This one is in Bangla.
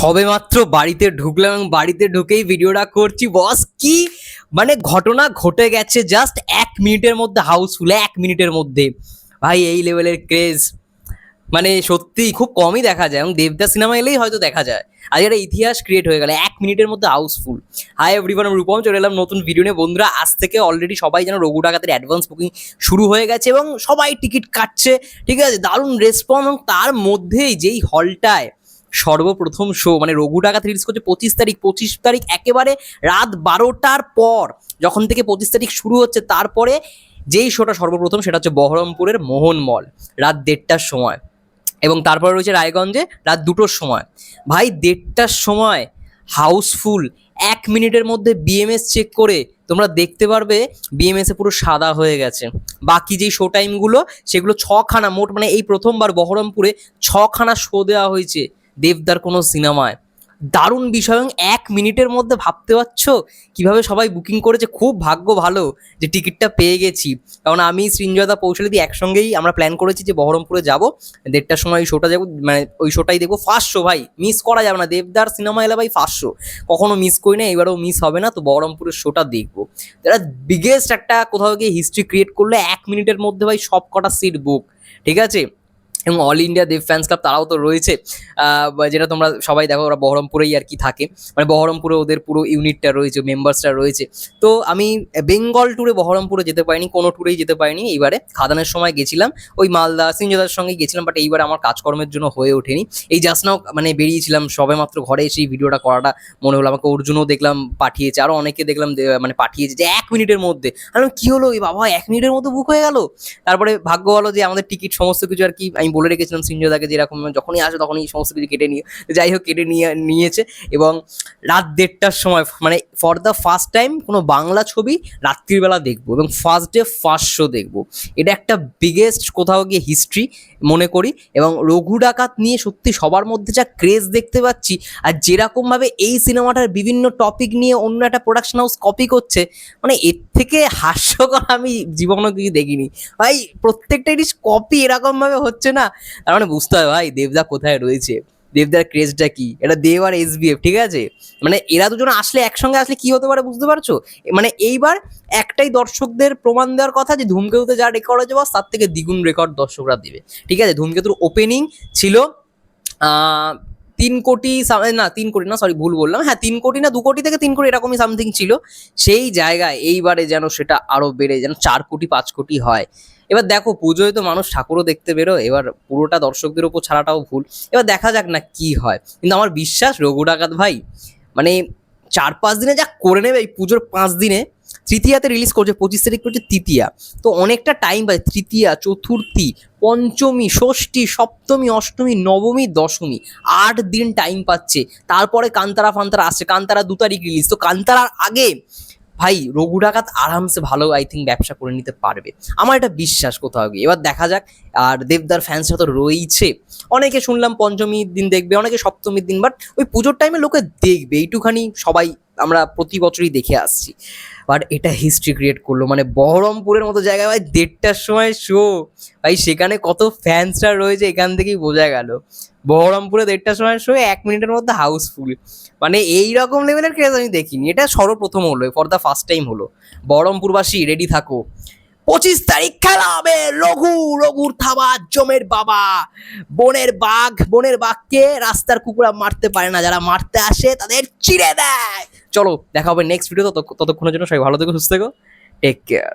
সবে মাত্র বাড়িতে ঢুকলাম এবং বাড়িতে ঢুকেই ভিডিওটা করছি। বস, কি মানে ঘটনা ঘটে গেছে জাস্ট এক মিনিটের মধ্যে হাউসফুল এক মিনিটের মধ্যে। ভাই, এই লেভেলের ক্রেজ মানে সত্যি খুব কমই দেখা যায় এবং দেবদাস সিনেমা এলেই হয়তো দেখা যায়। আজ একটা ইতিহাস ক্রিয়েট হয়ে গেল, এক মিনিটের মধ্যে হাউসফুল হাই এভরিওয়ান আমি রূপম, চলে এলাম নতুন ভিডিও নিয়ে। বন্ধুরা, আজ থেকে অলরেডি সবাই যেন রঘু ডাকাতের অ্যাডভান্স বুকিং শুরু হয়ে গেছে এবং সবাই টিকিট কাটছে। ঠিক আছে, দারুণ রেসপন্স এবং তার মধ্যেই যেই হলটায় সর্বপ্রথম শো মানে রঘু ডাকাত রিলিজ করছে পঁচিশ তারিখ পঁচিশ তারিখ একেবারে রাত বারোটার পর, যখন থেকে পঁচিশ তারিখ শুরু হচ্ছে, তারপরে যেই শোটা সর্বপ্রথম সেটা হচ্ছে বহরমপুরের মোহন মল রাত দেড়টার সময়। এবং তারপরে রয়েছে রায়গঞ্জে রাত দুটোর সময়। ভাই, দেড়টার সময় হাউসফুল এক মিনিটের মধ্যে বিএমএস চেক করে তোমরা দেখতে পারবে বিএমএসে পুরো সাদা হয়ে গেছে। বাকি যেই শো টাইমগুলো সেগুলো ছখানা, মোট মানে এই প্রথমবার বহরমপুরে ছখানা শো দেওয়া হয়েছে। দেবদার কোনো সিনেমায়। দারুণ বিষয় এবং এক মিনিটের মধ্যে ভাবতে পারছ? কীভাবে সবাই বুকিং করেছে? খুব ভাগ্য ভালো যে টিকিটটা পেয়ে গেছি। কারণ আমি সৃঞ্জয়দা পৌঁছলে দিয়ে একসঙ্গেই আমরা প্ল্যান করেছি যে বহরমপুরে যাব। দেড়টার সময় ওই শোটা যাব মানে ওই শোটাই দেখব। ফার্স্ট শো ভাই মিস করা যাবে না। দেবদার সিনেমা এলে ভাই ফার্স্ট শো কখনো মিস করি না এবারেও মিস হবে না। তো বহরমপুরের শোটা দেখব। এটা বিগেস্ট একটা কোথাও গিয়ে হিস্ট্রি ক্রিয়েট করলে এক মিনিটের মধ্যে ভাই সব কটা সিট বুক ঠিক আছে? এবং all India Dev fans club তারাও তো রয়েছে। যেটা তোমরা সবাই দেখো, ওরা বহরমপুরেই আর কি থাকে। মানে বহরমপুরে ওদের পুরো ইউনিটটা রয়েছে মেম্বার্সটা রয়েছে। তো আমি বেঙ্গল ট্যুরে বহরমপুরে যেতে পারিনি, কোনো ট্যুরেই যেতে পারিনি। এইবারে খাদানের সময় গেছিলাম। ওই মালদা সিঞ্জদার সঙ্গে গেছিলাম বাট এইবার আমার কাজকর্মের জন্য হয়ে ওঠেনি। এই জাস্ট নাও মানে বেরিয়েছিলাম সবে মাত্র ঘরে এসে ভিডিওটা করাটা মনে হলো। আমাকে অর্জুনও দেখলাম, পাঠিয়েছে। আরও অনেকে দেখলাম মানে পাঠিয়েছে যে, এক মিনিটের মধ্যে। আমি কি হলো? এই বাবা, এক মিনিটের মধ্যে বুক হয়ে গেল? তারপরে ভাগ্য ভালো যে আমাদের টিকিট সমস্ত কিছু আর কি আমি বলে রেখেছিলাম সিঞ্জদাকে যে এরকম যখনই আসে তখনই সমস্ত কিছু কেটে নিয়ে, যাই হোক কেটে নিয়ে, নিয়েছে এবং রাত দেড়টার সময় মানে ফর দ্য ফার্স্ট টাইম কোনো বাংলা ছবি রাত্রিবেলা দেখব এবং ফার্স্ট ডে ফার্স্ট শো দেখব। এটা একটা বিগেস্ট কোথাও গিয়ে হিস্ট্রি মনে করি এবং রঘু ডাকাত নিয়ে সত্যি সবার মধ্যে যা ক্রেজ দেখতে পাচ্ছি আর যেরকমভাবে এই সিনেমাটার বিভিন্ন টপিক নিয়ে অন্য একটা প্রোডাকশন হাউস কপি করছে মানে এর থেকে হাস্যকর আমি জীবনে কিছু দেখিনি। ভাই, প্রত্যেকটা জিনিস কপি এরকমভাবে হচ্ছে না। তার মানে বুঝতে হবে, ভাই, দেবদা কোথায় রয়েছে? দেবদার ক্রেজটা কি? এটা দেব আর এসবিএফ ঠিক আছে? মানে এরা দুজন আসলে একসঙ্গে আসলে কি হতে পারে বুঝতে পারছ? মানে এইবার একটাই দর্শকদের প্রমাণ দেওয়ার কথা যে ধূমকেতুতে যা রেকর্ড হয়েছে, বাস তার থেকে দ্বিগুণ রেকর্ড দর্শকরা দেবে। ঠিক আছে? ধূমকেতুর ওপেনিং ছিল তিন কোটি না, তিন কোটি না সরি ভুল বললাম। হ্যাঁ তিন কোটি না, দু কোটি থেকে তিন কোটি এরকমই সামথিং ছিল। সেই জায়গায় এইবারে যেন সেটা আরও বেড়ে যেন চার কোটি, পাঁচ কোটি হয়। এবার দেখো, পুজোয় তো মানুষ ঠাকুরও দেখতে বেরো এবার পুরোটা দর্শকদের উপর ছাড়াটাও ভুল। এবার দেখা যাক না কি হয়। কিন্তু আমার বিশ্বাস রঘু ডাকাত ভাই মানে চার পাঁচ দিনে যা করে নেবে এই পুজোর পাঁচ দিনে তৃতীয়াতে রিলিজ করছে, পঁচিশ তারিখ করছে তৃতীয়া। তো অনেকটা টাইম পায় তৃতীয়া, চতুর্থী, পঞ্চমী, ষষ্ঠী, সপ্তমী, অষ্টমী, নবমী, দশমী। আট দিন টাইম পাচ্ছে। তারপরে কান্তারা ফান্তারা আসছে। কান্তারা দু তারিখ রিলিজ তো কান্তারার আগে ভাই রঘু ডাকাত আরামসে ভালো আই থিঙ্ক ব্যবসা করে নিতে পারবে। আমার এটা বিশ্বাস কোথাও গিয়ে। এবার দেখা যাক। আর দেবদার ফ্যান্সরা তো রয়েইছে। অনেকে শুনলাম পঞ্চমীর দিন দেখবে, অনেকে সপ্তমীর দিন বাট ওই পুজোর টাইমে লোকে দেখবে। এইটুখানি সবাই আমরা প্রতি বছরই দেখে আসছি। বাট এটা হিস্ট্রি ক্রিয়েট করল। মানে বহরমপুরের মতো জায়গায় ভাই, দেড়টার সময় শো ভাই, সেখানে কত ফ্যান্সরা রয়েছে, এখান থেকেই বোঝা গেল। বহরমপুরে দেড়টার সময় শো এক মিনিটের মধ্যে হাউসফুল মানে এই রকম লেভেলের ক্রেজ আমি দেখিনি। এটা সর্বপ্রথম হলো ফর দ্য ফার্স্ট টাইম হলো। বহরমপুরবাসী রেডি থাকো। পঁচিশ তারিখ খেলা হবে। রঘু, রঘুর থাবা, জমের বাবা। বনের বাঘ, বনের বাঘকে রাস্তার কুকুরা মারতে পারে না। যারা মারতে আসে, তাদের চিড়ে দেয়। চলো দেখা হবে নেক্সট ভিডিও ততক্ষণের জন্য সবাই ভালো থেকো সুস্থ থেকো টেক কেয়ার